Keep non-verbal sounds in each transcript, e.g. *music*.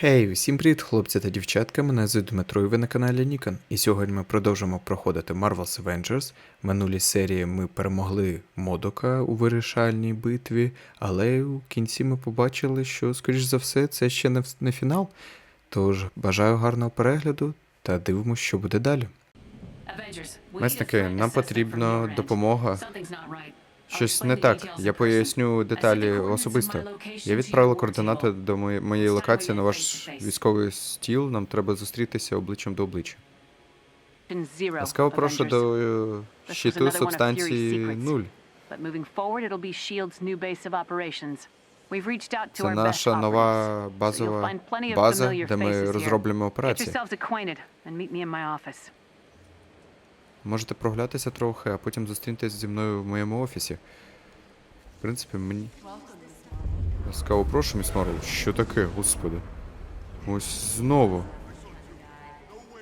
Хей, усім привіт, хлопці та дівчатка. Мене звуть Дмитро і ви на каналі Нікон. І сьогодні ми продовжимо проходити Marvel's Avengers. В минулій серії ми перемогли Модока у вирішальній битві, але у кінці ми побачили, що, скоріш за все, це ще не, не фінал. Тож бажаю гарного перегляду та дивимося, що буде далі. Месники, нам потрібна допомога. Щось не так. Я поясню деталі особисто. Я відправила координати до моєї, локації на ваш військовий стіл. Нам треба зустрітися обличчям до обличчя. Ласкаво прошу до е, щиту субстанції нуль. Це наша нова базова база, де ми розроблюємо операції. Можете прогулятися трохи, а потім зустрінетесь зі мною в моєму офісі. В принципі, мені. Ласкаво прошу, міс Марвел. Що таке, господи? Ось знову.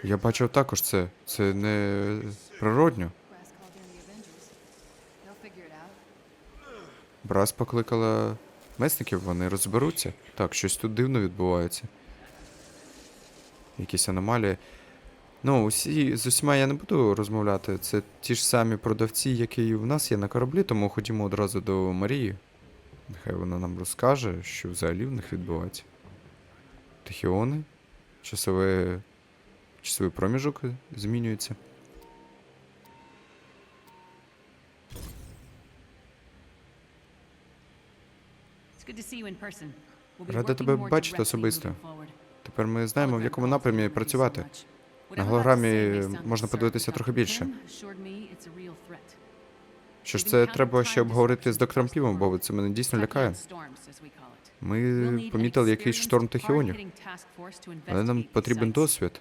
Я бачив також це. Це не природньо. Брас покликала месників, вони розберуться. Так, щось тут дивно відбувається. Якісь аномалії. Ну, усі з усіма я не буду розмовляти. Це ті ж самі продавці, які і в нас є на кораблі, тому ходімо одразу до Марії. Нехай вона нам розкаже, що взагалі в них відбувається. Тахіони, часове... часовий проміжок змінюється. Рада тебе бачити особисто. Тепер ми знаємо, в якому напрямі працювати. На голограмі можна подивитися трохи більше. Що ж це треба ще обговорити з доктором Півом, бо це мене дійсно лякає. Ми помітили якийсь шторм тахіонів, але нам потрібен досвід.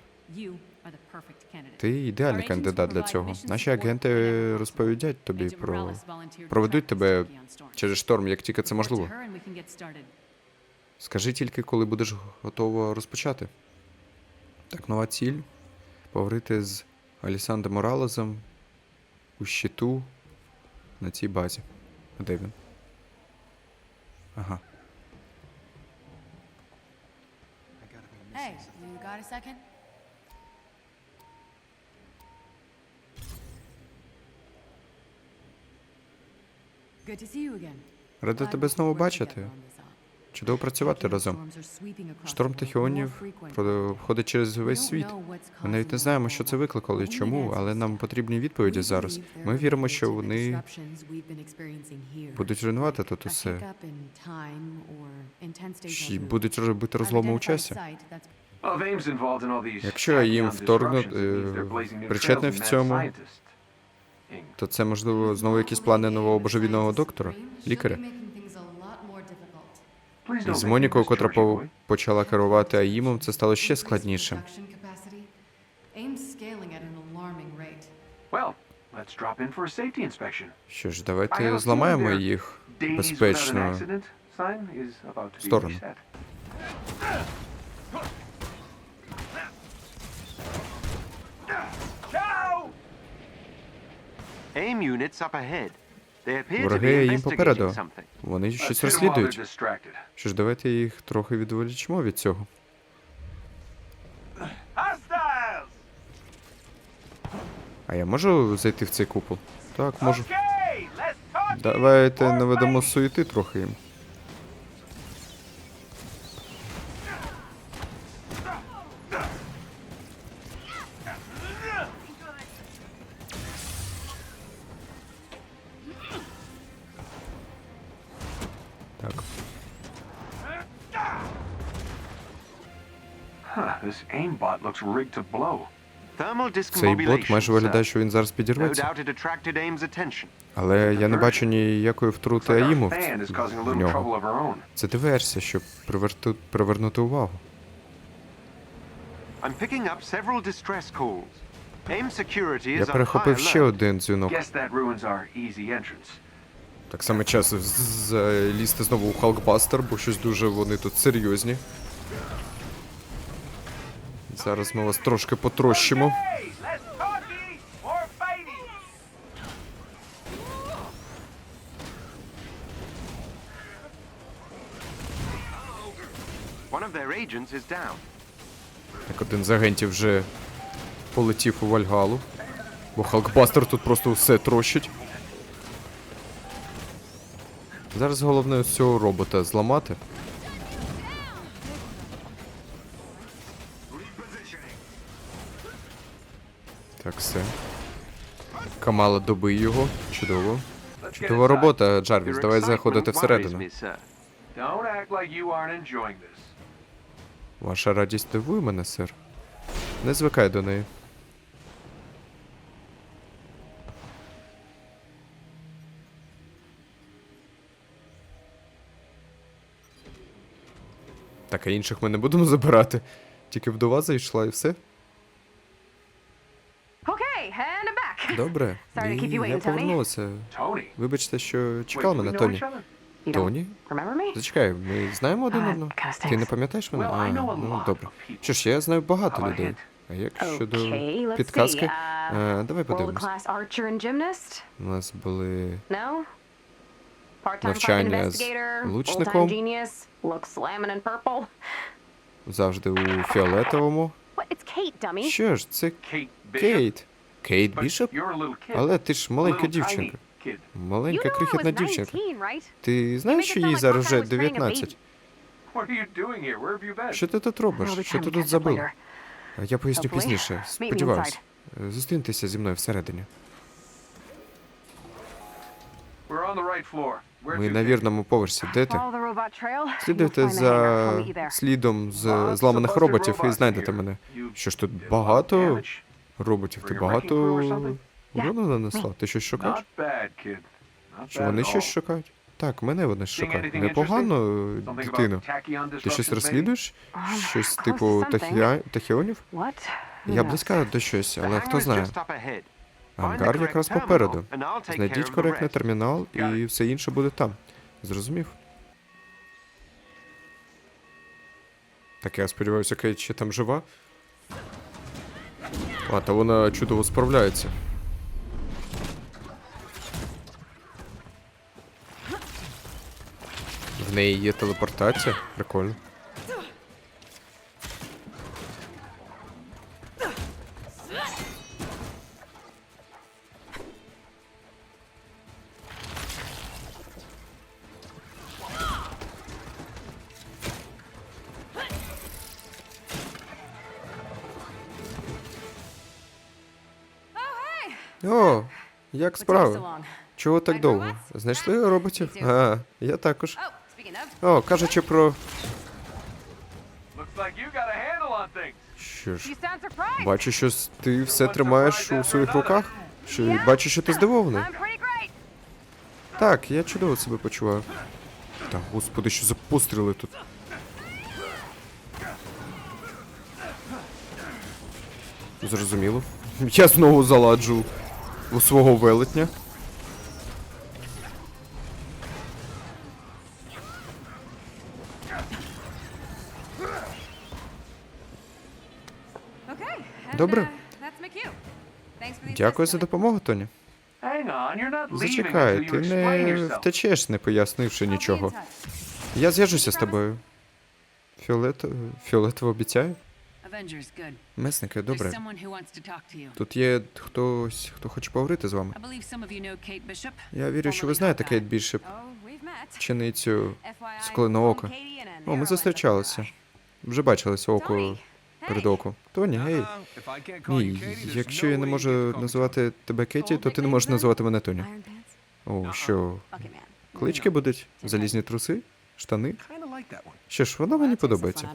Ти ідеальний кандидат для цього. Наші агенти розповідять тобі про проведуть тебе через шторм, як тільки це можливо. Скажи тільки, коли будеш готово розпочати. Так, нова ціль поговорити з Алісандро Моралесом у щиту на цій базі. А Де він? Ага. Hey, you got a second? Good to see you again. Рада тебе знову бачити. Чудово працювати разом. Шторм тахіонів проходить через весь світ. Ми навіть не знаємо, що це викликало і чому, але нам потрібні відповіді зараз. Ми віримо, що вони будуть руйнувати тут усе. Чи будуть робити розломи у часі. Якщо їм вторгнуть, е, причетний в цьому, То це можливо знову якісь плани нового божевільного доктора, лікаря. І з Монікою, котра почала керувати АІМом, це стало ще складнішим. Що ж, давайте зламаємо їх безпечно. сторону. Вороги їм попереду. Вони щось розслідують. Що ж, давайте їх трохи відволічимо від цього. А я можу зайти в цей купол? Так, можу. Давайте наведемо суєти трохи їм. Цей бот майже виглядає, що він зараз підірветься. Але я не бачу ніякої втрути АІМу в, нього. Це диверсія, щоб приверти, привернути увагу. Я перехопив ще один дзвінок. Так саме час залізти знову у Халкбастер, бо щось дуже вони тут серйозні. Зараз ми вас трошки потрощимо. Так один з агентів вже полетів у Вальгалу. Бо Халкбастер тут просто все трощить. Зараз головне ось цього робота зламати. Так, все. Камала добий його. Чудово. Чудова робота, Джарвіс. Давай заходити всередину. Ваша радість дивує мене, сир. Не звикай до неї. Так, а інших ми не будемо забирати. Тільки вдова зайшла і все. Добре. Sorry to keep І you waiting, я повернулася. Вибачте, що we мене, know Тоні. Тоні? remember me? Зачекай, ми знаємо один Uh, одного? Ти не пам'ятаєш мене? А, ну добре. Що ж, я знаю багато людей. А як щодо підказки? see. Uh, Е, давай подивимось. У нас були No? Part-time Навчання з investigator? лучником. Genius? Looks slamming in purple? завжди у фіолетовому. What? It's Kate, dummy. Що ж, це Kate Кейт. Кейт Бішоп? Але ти ж маленька дівчинка. Маленька крихітна дівчинка. 19, right? Ти знаєш, що їй зараз вже was carrying a 19? What are you doing here? Where have you been? Що ти тут робиш? Що ти тут забила? Я поясню пізніше. Сподіваюсь. Е, Зустріньтеся зі мною всередині. Ми на вірному поверсі. Де ти? Слідуйте за слідом з зламаних роботів і знайдете мене. Що ж тут багато. Роботів? Ти багато урону нанесла? Ти щось шукаєш? Чи вони щось шукають? Так, мене вони шукають. Непогано, дитино. Ти щось розслідуєш? Um, Щось типу тахіа... тахіонів? Я близька до щось, але хто знає. Ангар якраз попереду. Знайдіть коректний термінал, і все інше буде там. Зрозумів? Так, я сподіваюся, Кейт ще там жива. А, та вона чудово справляється. В неї є телепортація. Прикольно. О, як справи? Чого так довго? Знайшли роботів? А, я також. О, кажучи про. Що ж, бачу, що с- ти все тримаєш у своїх руках. Що бачу, що ти здивований. Так, я чудово себе почуваю. Та господи, що за постріли тут. Зрозуміло. Я знову заладжу у свого велетня. Добре. uh, Дякую за допомогу, Тоні. Зачекай, ти не втечеш, не пояснивши нічого. Я зв'яжуся з тобою. Фіолет... Фіолетово обіцяю. Месники, добре. someone who wants to talk to you. Тут є хтось, хто хоче поговорити з вами. Я вірю, що ви знаєте Кейт Бішоп, Oh, we've met. вченицю FYI, ока. О, ми зустрічалися. Вже бачилися око перед оком. Тоні, гей. Ні, якщо я не можу називати тебе Кеті, то ти не можеш називати мене Тоні. О, що? Клички будуть? Залізні труси? Штани? Що ж, вона мені подобається.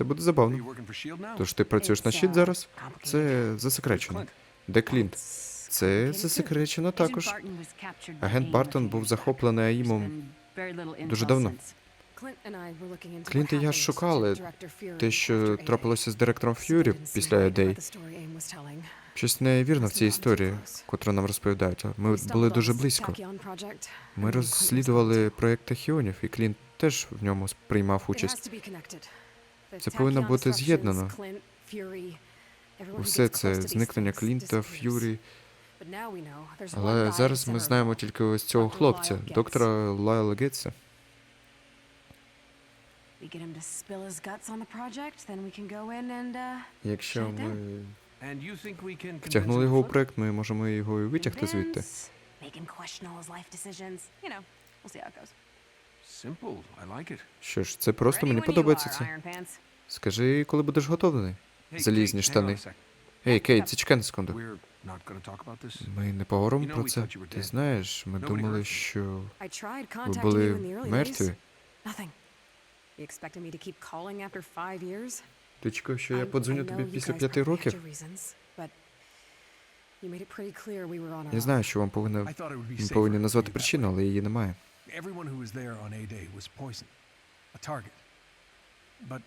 Це буде забавно. Тож ти працюєш на щит зараз? Це засекречено. Де Клінт? Це засекречено також. Агент Бартон був захоплений little дуже давно. Клінт і я шукали те, що трапилося з директором Ф'юрі після ідей. Щось невірно в цій історії, котру нам розповідають. Ми були дуже близько. Ми розслідували проєкт Тахіонів, і Клінт теж в ньому приймав участь. Це повинно бути з'єднано. Усе це зникнення Клінта. Ф'юрі. Але зараз ми знаємо тільки ось цього хлопця, доктора Лайла Гетса. Uh Якщо ми втягнули його у проект, ми можемо його і витягти звідти. Що ж, це просто мені подобається це. Скажи, коли будеш готовий? Залізні штани. Ей, Кейт, зачекай на секунду. Ми не поговоримо про це. Ти знаєш, ми думали, що ви були мертві. Ти чекав, що я подзвоню тобі після п'яти років? Я знаю, що вам повинна повинні назвати причину, але її немає. Everyone who was there on A-Day was poison. A target. But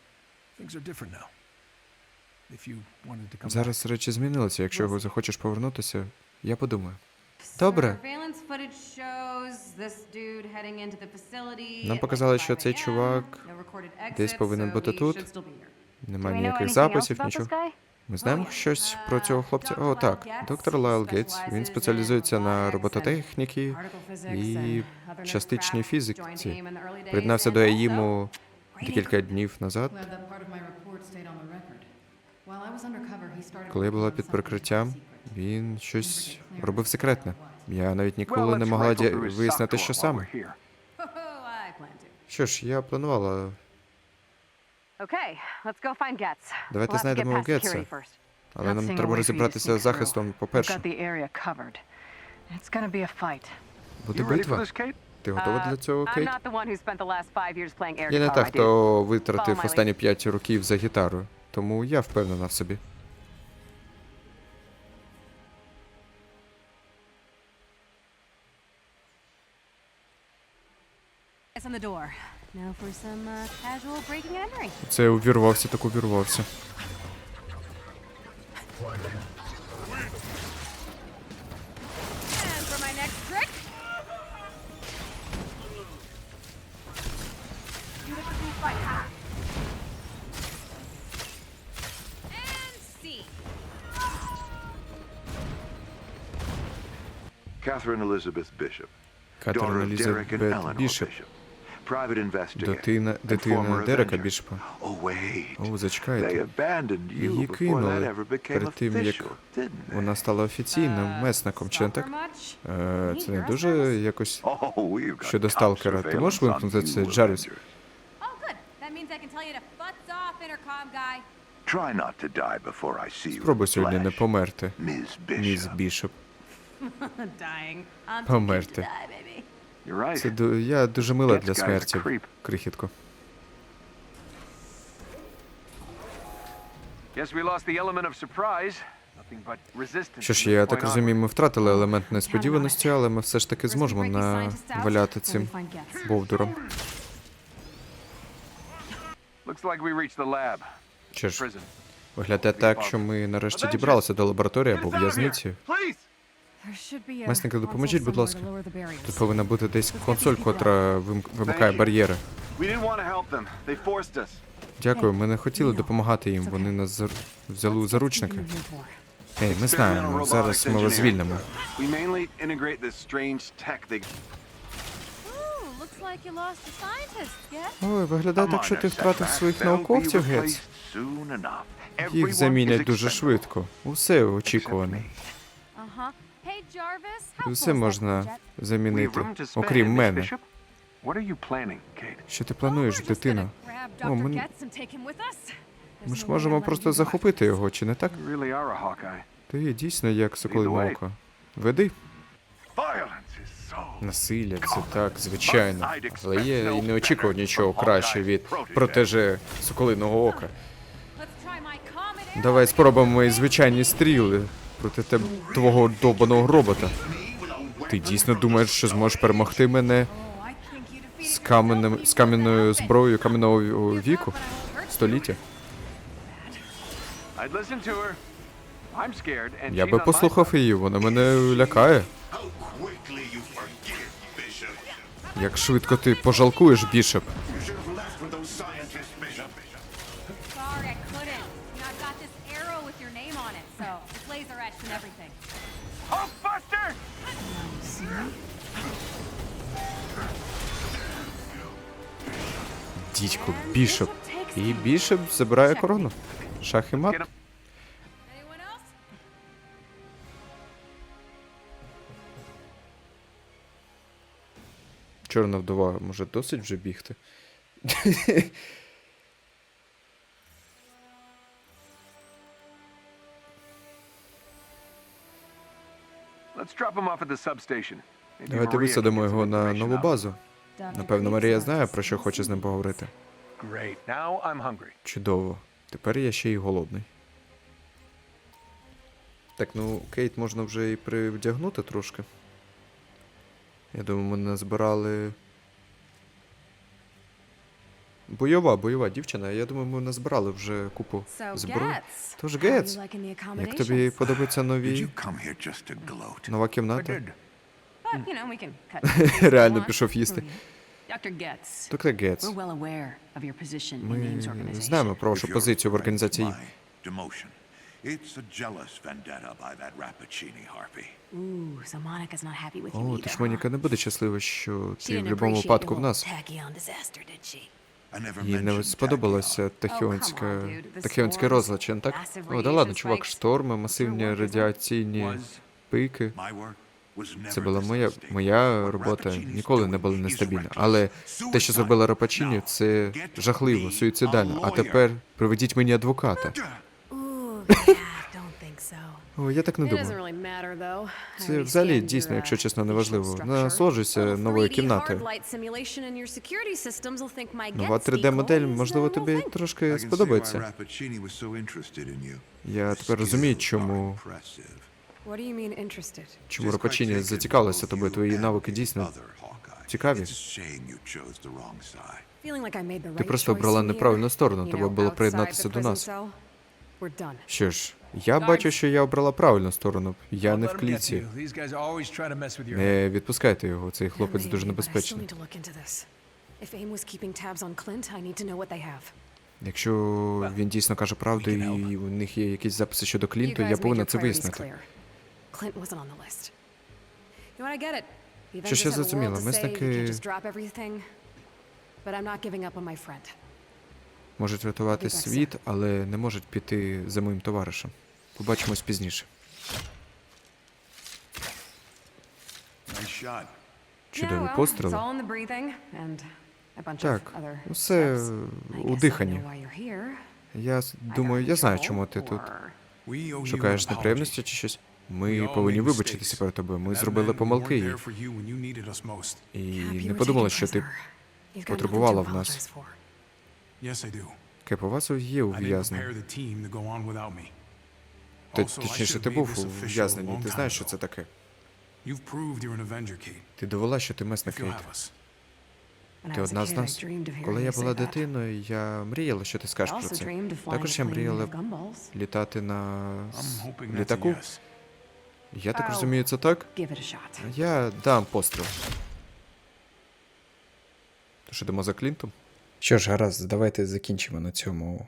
things are different now. If you wanted to come back. Зараз речі змінилися. Якщо ви захочеш повернутися, я подумаю. Добре. Surveillance footage shows this dude heading into the facility Нам показали, що 5 цей чувак десь повинен бути he тут. should still be here. Немає ніяких записів, нічого. Ми знаємо щось про цього хлопця. О, так, доктор Лайл Гейтс. Він спеціалізується на робототехніки і частичній фізиці. Приєднався до АІМу декілька днів назад. Коли я була під прикриттям, він щось робив секретне. Я навіть ніколи не могла вияснити, що саме. Що ж, я планувала. Давайте знайдемо past Гетса. security first. Але нам треба розібратися з захистом, по-перше. We've got the area covered. It's gonna be a fight. Буде You ready for битва. this, Kate? Ти готова Uh, для цього, I'm Кейт? not the one who spent the last five years playing air Я не та, хто витратив останні п'ять років за гітарою, тому я впевнена в собі. On the door. Now for some uh, casual breaking and entering. Це увірвався, так увірвався. And for my next trick. And see. Catherine Elizabeth Bishop, daughter Катерина of Derek and Елізабет Eleanor Бішоп, Bishop, private investigator, дитина, дитина Дерека. Oh, wait. О, They зачекайте. abandoned you Її before that кинули ever became перед тим, як official, didn't they? вона стала офіційним месником, чи не так? Е, Це не дуже якось Oh, we've got щодо сталкера. Ти можеш вимкнути це, Джарвіс? Oh, Спробуй сьогодні не померти, міс Bishop. Бішоп. Померти. Це ду- я дуже мила для смерті, крихітко. Що ж, я так розумію, ми втратили елемент несподіваності, але ми все ж таки зможемо наваляти цим бовдуром. Чи ж, виглядає так, що ми нарешті дібралися до лабораторії або в'язниці. Месники, допоможіть, будь ласка. to lower the barriers. Тут повинна бути десь консоль, котра вим- вимикає бар'єри. We didn't want to help them. They forced us. Дякую, ми не хотіли допомагати їм, вони нас зар- взяли у заручники. Ей, ми знаємо, зараз ми вас звільнимо. Ой, виглядає так, що ти втратив своїх науковців, геть. Їх замінять дуже швидко. Усе очікуване. That можна замінити, окрім мене. Що ти плануєш, дитино? О, ми-. Ми ж можемо просто захопити його, чи не так? Ти дійсно як соколине око. Веди. Насилля, це так, звичайно. Але я і не очікував нічого краще від протеже соколиного ока. Давай спробуємо мої звичайні стріли проти тебе твого добаного робота. Ти дійсно думаєш, що зможеш перемогти мене з каменем з кам'яною зброєю кам'яного віку? Століття? Я би послухав її, вона мене лякає. Як швидко ти пожалкуєш, Бішоп. Sorry, I couldn't. You know, I've got this arrow with your name on it, so it's laser etched and everything. Hulkbuster! Дідько, бішоп. І бішоп забирає корону. Шах і мат. Чорна вдова може досить вже бігти. Давайте висадимо його на нову базу. Напевно, Марія знає, про що хоче з ним поговорити. Great. Now I'm hungry. Чудово. Тепер я ще й голодний. Так, ну, Кейт можна вже і привдягнути трошки. Я думаю, ми назбирали. Бойова, бойова дівчина. Я думаю, ми назбирали вже купу зброї. Тож, the як тобі подобаються нові нова кімната? Реально пішов їсти. Доктор in ми знаємо про вашу позицію в організації. It's a jealous vendetta by that Rappaccini harpy. Ooh, so Monica's not happy with you О, either, тож? Моніка не буде щаслива, що ти в будь-якому випадку в нас. Їй не сподобалося тахіонський не так? О, да ладно, чувак, шторми, масивні радіаційні пики. Це була моя, моя робота ніколи не була нестабільна. Але те, що зробила Рапачіні, це жахливо, суїцидально. А тепер приведіть мені адвоката. *laughs* Ooh, yeah, don't think so. О, я так не думаю. Це взагалі дійсно, якщо uh, чесно, неважливо. Насолоджуйся новою 3D кімнатою. Нова Getz 3D-модель, decoy is можливо, тобі трошки сподобається. Я тепер розумію, чому, чому quite зацікавилася тобою. Твої навики дійсно цікаві. Ти просто обрала неправильну сторону, треба було приєднатися до нас. Що ж, я бачу, що я обрала правильну сторону. Я не в head. Не відпускайте його, цей хлопець дуже небезпечний. Якщо він дійсно каже правду і у них є якісь записи щодо Клінту, я your це вияснити. Що ж я Avengers have a зрозуміла, world to ми save, you знаки- can't just drop everything. But I'm not giving up on my friend. Можуть врятувати світ, але не можуть піти за моїм товаришем. Побачимось пізніше. A bunch Так, усе у диханні. Я думаю, я знаю, чому ти тут. Шукаєш неприємності чи щось? Ми повинні вибачитися перед тобою. Ми зробили помилки і, не подумали, що ти потребувала в нас. Кеп, у вас є I didn't ув'язнення. prepare the team to go on without me. Т- Also, I Точніше, ти був ув'язнений, ти знаєш, що це таке. Ти довела, що ти you'll Кейт. Ти одна з нас. Коли я була дитиною, я мріяла, що ти скажеш про це. Також я мріяла літати на літаку. Я так розумію, це так? Я дам постріл. Тож ідемо за Клінтом. Що ж, гаразд, давайте закінчимо на цьому